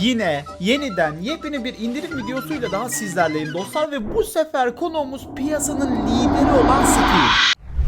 Yine yeniden yepyeni bir indirim videosuyla daha sizlerleyim dostlar ve bu sefer konuğumuz piyasanın lideri olan Steam.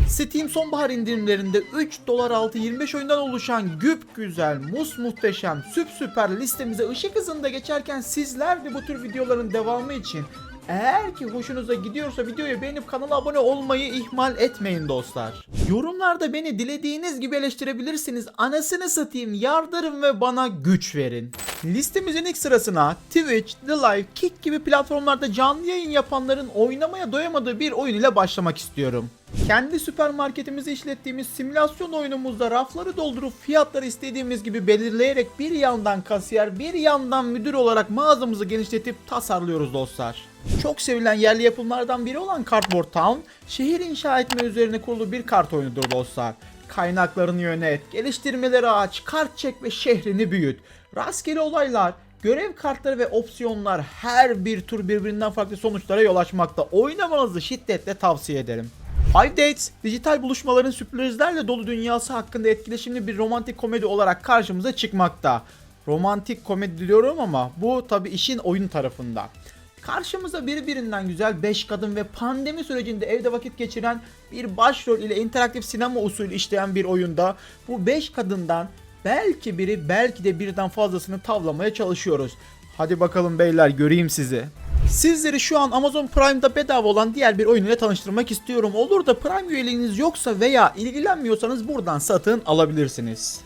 Steam sonbahar indirimlerinde 3 dolar altı 25 oyundan oluşan güp güzel, mus muhteşem, süp süper listemize ışık hızında geçerken sizler de bu tür videoların devamı için eğer ki hoşunuza gidiyorsa videoyu beğenip kanala abone olmayı ihmal etmeyin dostlar. Yorumlarda beni dilediğiniz gibi eleştirebilirsiniz. Anasını satayım, yardırın ve bana güç verin. Listemizin ilk sırasına Twitch, The Live, Kick gibi platformlarda canlı yayın yapanların oynamaya doyamadığı bir oyun ile başlamak istiyorum. Kendi süpermarketimizi işlettiğimiz simülasyon oyunumuzda rafları doldurup fiyatları istediğimiz gibi belirleyerek bir yandan kasiyer bir yandan müdür olarak mağazamızı genişletip tasarlıyoruz dostlar. Çok sevilen yerli yapımlardan biri olan Cardboard Town, şehir inşa etme üzerine kurulu bir kart oyunudur dostlar. Kaynaklarını yönet, geliştirmeleri aç, kart çek ve şehrini büyüt. Rastgele olaylar, görev kartları ve opsiyonlar her bir tur birbirinden farklı sonuçlara yol açmakta. Oynamanızı şiddetle tavsiye ederim. Five Dates, dijital buluşmaların sürprizlerle dolu dünyası hakkında etkileşimli bir romantik komedi olarak karşımıza çıkmakta. Romantik komedi diyorum ama bu tabi işin oyun tarafında. Karşımıza birbirinden güzel 5 kadın ve pandemi sürecinde evde vakit geçiren bir başrol ile interaktif sinema usulü işleyen bir oyunda bu 5 kadından belki biri belki de birden fazlasını tavlamaya çalışıyoruz. Hadi bakalım beyler göreyim sizi. Sizleri şu an Amazon Prime'da bedava olan diğer bir oyun ile tanıştırmak istiyorum. Olur da Prime üyeliğiniz yoksa veya ilgilenmiyorsanız buradan satın alabilirsiniz.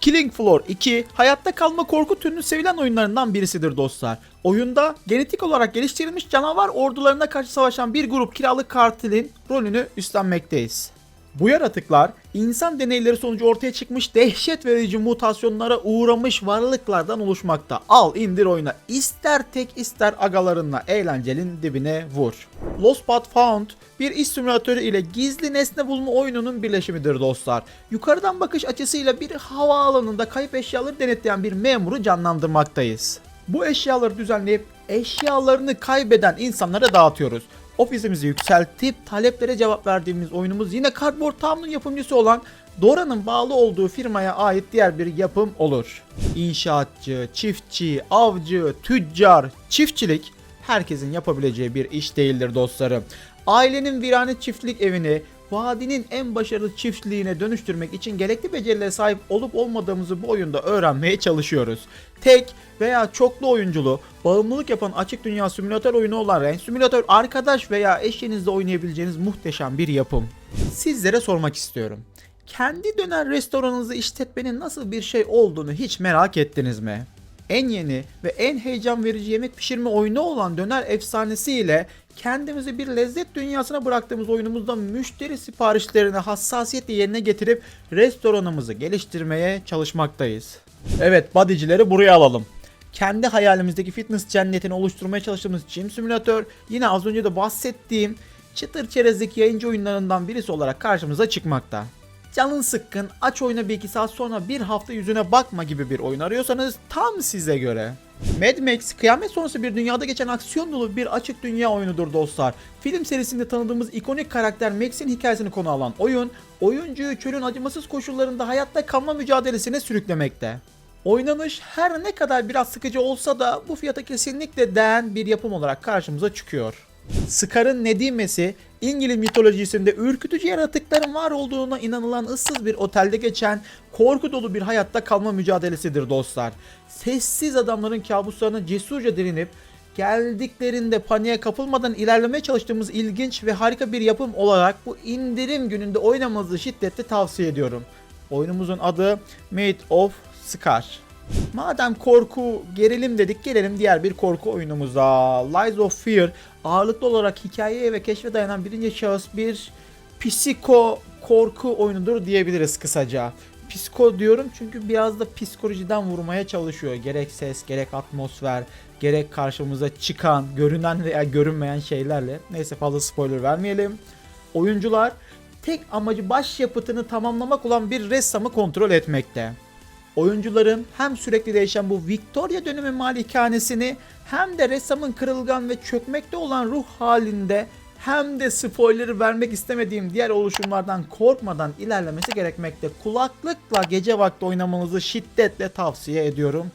Killing Floor 2 hayatta kalma korku türünün sevilen oyunlarından birisidir dostlar. Oyunda genetik olarak geliştirilmiş canavar ordularına karşı savaşan bir grup kiralık katilin rolünü üstlenmekteyiz. Bu yaratıklar insan deneyleri sonucu ortaya çıkmış dehşet verici mutasyonlara uğramış varlıklardan oluşmakta. Al indir oyna. İster tek ister agalarınla eğlencelin dibine vur. Lost But Found bir iş simülatörü ile gizli nesne bulma oyununun birleşimidir dostlar. Yukarıdan bakış açısıyla bir havaalanında kayıp eşyaları denetleyen bir memuru canlandırmaktayız. Bu eşyaları düzenleyip eşyalarını kaybeden insanlara dağıtıyoruz. Ofisimizi yükseltip taleplere cevap verdiğimiz oyunumuz yine Cardboard Town'un yapımcısı olan Dora'nın bağlı olduğu firmaya ait diğer bir yapım olur. İnşaatçı, çiftçi, avcı, tüccar, çiftçilik herkesin yapabileceği bir iş değildir dostlarım. Ailenin virane çiftlik evini vadinin en başarılı çiftliğine dönüştürmek için gerekli becerilere sahip olup olmadığımızı bu oyunda öğrenmeye çalışıyoruz. Tek veya çoklu oyunculu, bağımlılık yapan açık dünya simülatör oyunu olan Rain Simulator arkadaş veya eşinizle oynayabileceğiniz muhteşem bir yapım. Sizlere sormak istiyorum. Kendi döner restoranınızı işletmenin nasıl bir şey olduğunu hiç merak ettiniz mi? En yeni ve en heyecan verici yemek pişirme oyunu olan Döner efsanesiyle kendimizi bir lezzet dünyasına bıraktığımız oyunumuzda müşteri siparişlerini hassasiyetle yerine getirip restoranımızı geliştirmeye çalışmaktayız. Evet bodycileri buraya alalım. Kendi hayalimizdeki fitness cennetini oluşturmaya çalıştığımız Gym Simulator yine az önce de bahsettiğim çıtır çerezlik yayıncı oyunlarından birisi olarak karşımıza çıkmakta. Canın sıkkın, aç oyna bir iki saat sonra bir hafta yüzüne bakma gibi bir oyun arıyorsanız tam size göre. Mad Max, kıyamet sonrası bir dünyada geçen aksiyon dolu bir açık dünya oyunudur dostlar. Film serisinde tanıdığımız ikonik karakter Max'in hikayesini konu alan oyun, oyuncuyu çölün acımasız koşullarında hayatta kalma mücadelesine sürüklemekte. Oynanış her ne kadar biraz sıkıcı olsa da bu fiyata kesinlikle değen bir yapım olarak karşımıza çıkıyor. Scar'ın Nedimesi, İngiliz mitolojisinde ürkütücü yaratıkların var olduğuna inanılan ıssız bir otelde geçen korku dolu bir hayatta kalma mücadelesidir dostlar. Sessiz adamların kabuslarına cesurca direnip geldiklerinde paniğe kapılmadan ilerlemeye çalıştığımız ilginç ve harika bir yapım olarak bu indirim gününde oynamanızı şiddetle tavsiye ediyorum. Oyunumuzun adı Made of Scar. Madem korku, gerilim dedik gelelim diğer bir korku oyunumuza. Lies of Fear ağırlıklı olarak hikayeye ve keşfe dayanan birinci şahıs bir psiko korku oyunudur diyebiliriz kısaca. Psiko diyorum çünkü biraz da psikolojiden vurmaya çalışıyor. Gerek ses, gerek atmosfer, gerek karşımıza çıkan, görünen veya görünmeyen şeylerle. Neyse fazla spoiler vermeyelim. Oyuncular tek amacı başyapıtını tamamlamak olan bir ressamı kontrol etmekte oyuncuların hem sürekli değişen bu Victoria dönemi malikanesini hem de ressamın kırılgan ve çökmekte olan ruh halinde hem de spoiler vermek istemediğim diğer oluşumlardan korkmadan ilerlemesi gerekmekte. Kulaklıkla gece vakti oynamanızı şiddetle tavsiye ediyorum.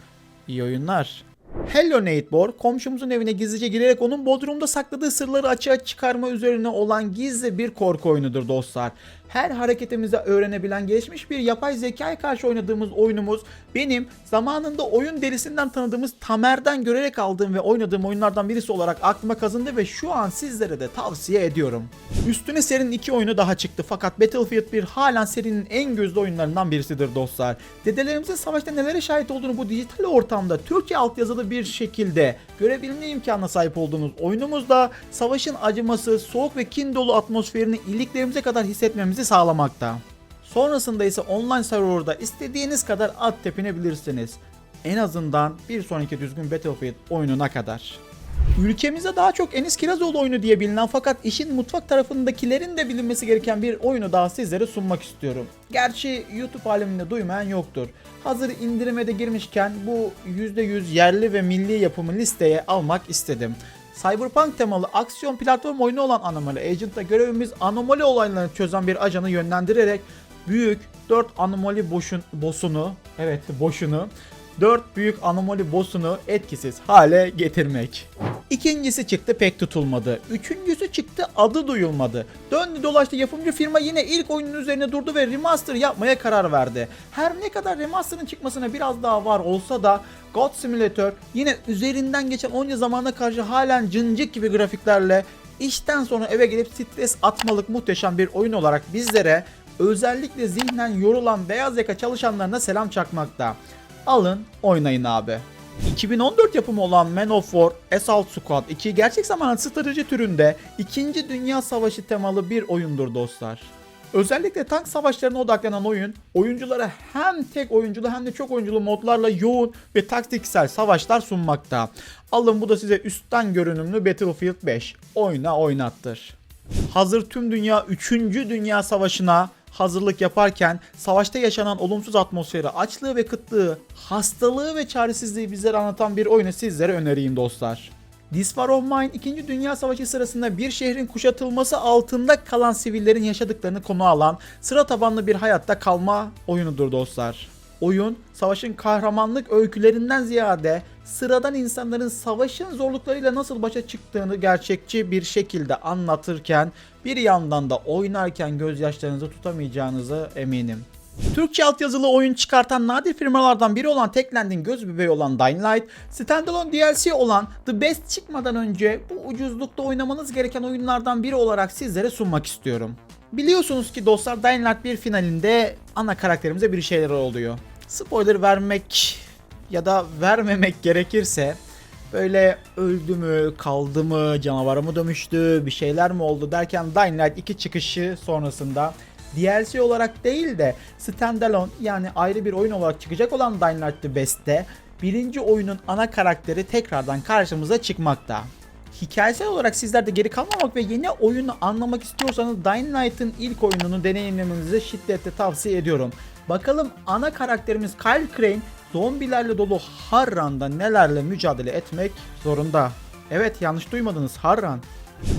İyi oyunlar. Hello Natebor, komşumuzun evine gizlice girerek onun bodrumda sakladığı sırları açığa çıkarma üzerine olan gizli bir korku oyunudur dostlar. Her hareketimizde öğrenebilen gelişmiş bir yapay zekaya karşı oynadığımız oyunumuz benim zamanında oyun derisinden tanıdığımız Tamer'den görerek aldığım ve oynadığım oyunlardan birisi olarak aklıma kazındı ve şu an sizlere de tavsiye ediyorum. Üstüne serinin iki oyunu daha çıktı fakat Battlefield 1 halen serinin en gözde oyunlarından birisidir dostlar. Dedelerimizin savaşta nelere şahit olduğunu bu dijital ortamda Türkçe altyazılı bir şekilde görebilme imkanına sahip olduğunuz oyunumuzda savaşın acıması, soğuk ve kin dolu atmosferini iliklerimize kadar hissetmemizi sağlamakta. Sonrasında ise online serverda istediğiniz kadar at tepinebilirsiniz. En azından bir sonraki düzgün Battlefield oyununa kadar. Ülkemizde daha çok Enis Kirazoğlu oyunu diye bilinen fakat işin mutfak tarafındakilerin de bilinmesi gereken bir oyunu daha sizlere sunmak istiyorum. Gerçi YouTube aleminde duymayan yoktur. Hazır indirime de girmişken bu %100 yerli ve milli yapımı listeye almak istedim. Cyberpunk temalı aksiyon platform oyunu olan Anomaly Agent'ta görevimiz anomali olaylarını çözen bir ajanı yönlendirerek büyük 4 anomali boşun, boss'unu, evet boşunu 4 büyük anomali boss'unu etkisiz hale getirmek. İkincisi çıktı pek tutulmadı. Üçüncüsü çıktı adı duyulmadı. Döndü dolaştı yapımcı firma yine ilk oyunun üzerine durdu ve remaster yapmaya karar verdi. Her ne kadar remaster'ın çıkmasına biraz daha var olsa da God Simulator yine üzerinden geçen onca zamana karşı halen cıncık gibi grafiklerle işten sonra eve gelip stres atmalık muhteşem bir oyun olarak bizlere özellikle zihnen yorulan beyaz yaka çalışanlarına selam çakmakta. Alın oynayın abi. 2014 yapımı olan Man of War Assault Squad 2 gerçek zamanlı strateji türünde 2. Dünya Savaşı temalı bir oyundur dostlar. Özellikle tank savaşlarına odaklanan oyun, oyunculara hem tek oyunculu hem de çok oyunculu modlarla yoğun ve taktiksel savaşlar sunmakta. Alın bu da size üstten görünümlü Battlefield 5. Oyna oynattır. Hazır tüm dünya 3. Dünya Savaşı'na hazırlık yaparken savaşta yaşanan olumsuz atmosferi, açlığı ve kıtlığı, hastalığı ve çaresizliği bizlere anlatan bir oyunu sizlere önereyim dostlar. This War of Mine 2. Dünya Savaşı sırasında bir şehrin kuşatılması altında kalan sivillerin yaşadıklarını konu alan sıra tabanlı bir hayatta kalma oyunudur dostlar. Oyun, savaşın kahramanlık öykülerinden ziyade sıradan insanların savaşın zorluklarıyla nasıl başa çıktığını gerçekçi bir şekilde anlatırken bir yandan da oynarken gözyaşlarınızı tutamayacağınızı eminim. Türkçe altyazılı oyun çıkartan nadir firmalardan biri olan Techland'in göz bebeği olan Dying Light, standalone DLC olan The Best çıkmadan önce bu ucuzlukta oynamanız gereken oyunlardan biri olarak sizlere sunmak istiyorum. Biliyorsunuz ki dostlar Dying Light 1 finalinde ana karakterimize bir şeyler oluyor. Spoiler vermek ya da vermemek gerekirse böyle öldü mü, kaldı mı, canavara mı dönüştü, bir şeyler mi oldu derken Dying Light 2 çıkışı sonrasında DLC olarak değil de standalone yani ayrı bir oyun olarak çıkacak olan Dying Light The Best'te birinci oyunun ana karakteri tekrardan karşımıza çıkmakta. Hikayesel olarak sizler de geri kalmamak ve yeni oyunu anlamak istiyorsanız Dying Light'ın ilk oyununu deneyimlemenizi şiddetle tavsiye ediyorum. Bakalım ana karakterimiz Kyle Crane zombilerle dolu Harran'da nelerle mücadele etmek zorunda. Evet yanlış duymadınız Harran.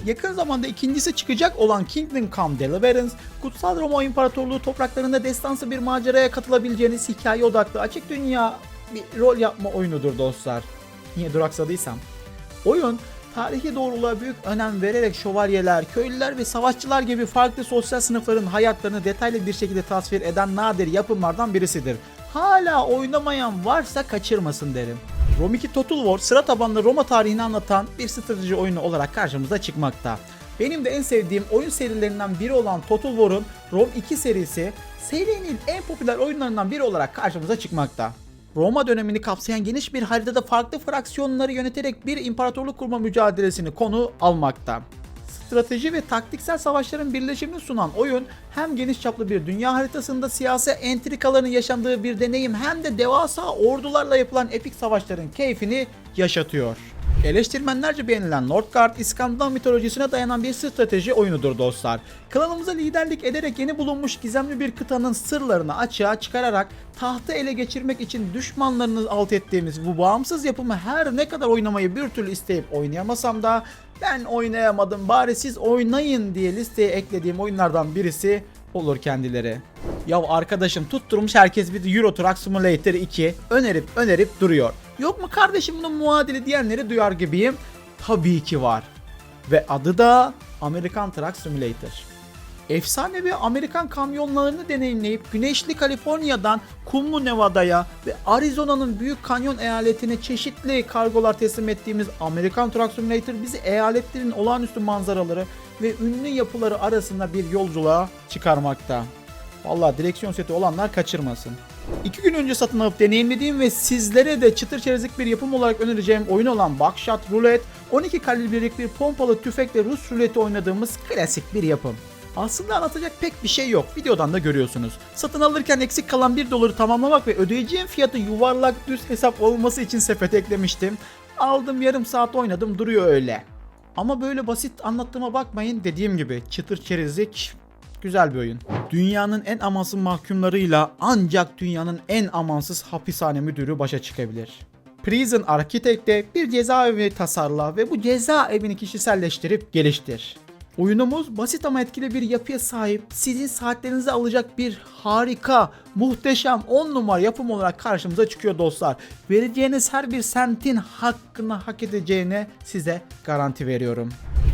Yakın zamanda ikincisi çıkacak olan Kingdom Come Deliverance, Kutsal Roma İmparatorluğu topraklarında destansı bir maceraya katılabileceğiniz hikaye odaklı açık dünya bir rol yapma oyunudur dostlar. Niye duraksadıysam. Oyun tarihi doğruluğa büyük önem vererek şövalyeler, köylüler ve savaşçılar gibi farklı sosyal sınıfların hayatlarını detaylı bir şekilde tasvir eden nadir yapımlardan birisidir. Hala oynamayan varsa kaçırmasın derim. Rome 2 Total War sıra tabanlı Roma tarihini anlatan bir strateji oyunu olarak karşımıza çıkmakta. Benim de en sevdiğim oyun serilerinden biri olan Total War'un Rome 2 serisi serinin en popüler oyunlarından biri olarak karşımıza çıkmakta. Roma dönemini kapsayan geniş bir haritada farklı fraksiyonları yöneterek bir imparatorluk kurma mücadelesini konu almakta. Strateji ve taktiksel savaşların birleşimini sunan oyun hem geniş çaplı bir dünya haritasında siyasi entrikaların yaşandığı bir deneyim hem de devasa ordularla yapılan epik savaşların keyfini yaşatıyor. Eleştirmenlerce beğenilen Northgard, İskandinav mitolojisine dayanan bir strateji oyunudur dostlar. Klanımıza liderlik ederek yeni bulunmuş gizemli bir kıtanın sırlarını açığa çıkararak tahtı ele geçirmek için düşmanlarını alt ettiğimiz bu bağımsız yapımı her ne kadar oynamayı bir türlü isteyip oynayamasam da ben oynayamadım bari siz oynayın diye listeye eklediğim oyunlardan birisi olur kendileri. Ya arkadaşım tutturmuş herkes bir Euro Truck Simulator 2 önerip önerip duruyor. Yok mu kardeşim bunun muadili diyenleri duyar gibiyim. Tabii ki var. Ve adı da American Truck Simulator. Efsanevi Amerikan kamyonlarını deneyimleyip güneşli Kaliforniya'dan kumlu Nevada'ya ve Arizona'nın büyük kanyon eyaletine çeşitli kargolar teslim ettiğimiz Amerikan Truck Simulator bizi eyaletlerin olağanüstü manzaraları ve ünlü yapıları arasında bir yolculuğa çıkarmakta. Vallahi direksiyon seti olanlar kaçırmasın. İki gün önce satın alıp deneyimlediğim ve sizlere de çıtır çerezlik bir yapım olarak önereceğim oyun olan Buckshot Roulette, 12 kalibrelik bir pompalı tüfekle Rus ruleti oynadığımız klasik bir yapım. Aslında anlatacak pek bir şey yok. Videodan da görüyorsunuz. Satın alırken eksik kalan 1 doları tamamlamak ve ödeyeceğim fiyatı yuvarlak düz hesap olması için sepete eklemiştim. Aldım yarım saat oynadım duruyor öyle. Ama böyle basit anlattığıma bakmayın dediğim gibi çıtır çerezlik güzel bir oyun. Dünyanın en amansız mahkumlarıyla ancak dünyanın en amansız hapishane müdürü başa çıkabilir. Prison Architect'te bir cezaevi tasarla ve bu cezaevini kişiselleştirip geliştir. Oyunumuz basit ama etkili bir yapıya sahip, sizin saatlerinizi alacak bir harika, muhteşem 10 numara yapım olarak karşımıza çıkıyor dostlar. Vereceğiniz her bir sentin hakkını hak edeceğine size garanti veriyorum.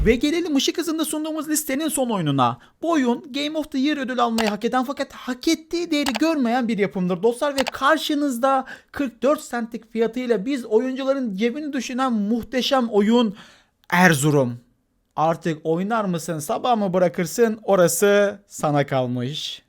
Ve gelelim ışık hızında sunduğumuz listenin son oyununa. Bu oyun Game of the Year ödül almayı hak eden fakat hak ettiği değeri görmeyen bir yapımdır dostlar ve karşınızda 44 centlik fiyatıyla biz oyuncuların cebini düşünen muhteşem oyun Erzurum. Artık oynar mısın sabah mı bırakırsın orası sana kalmış.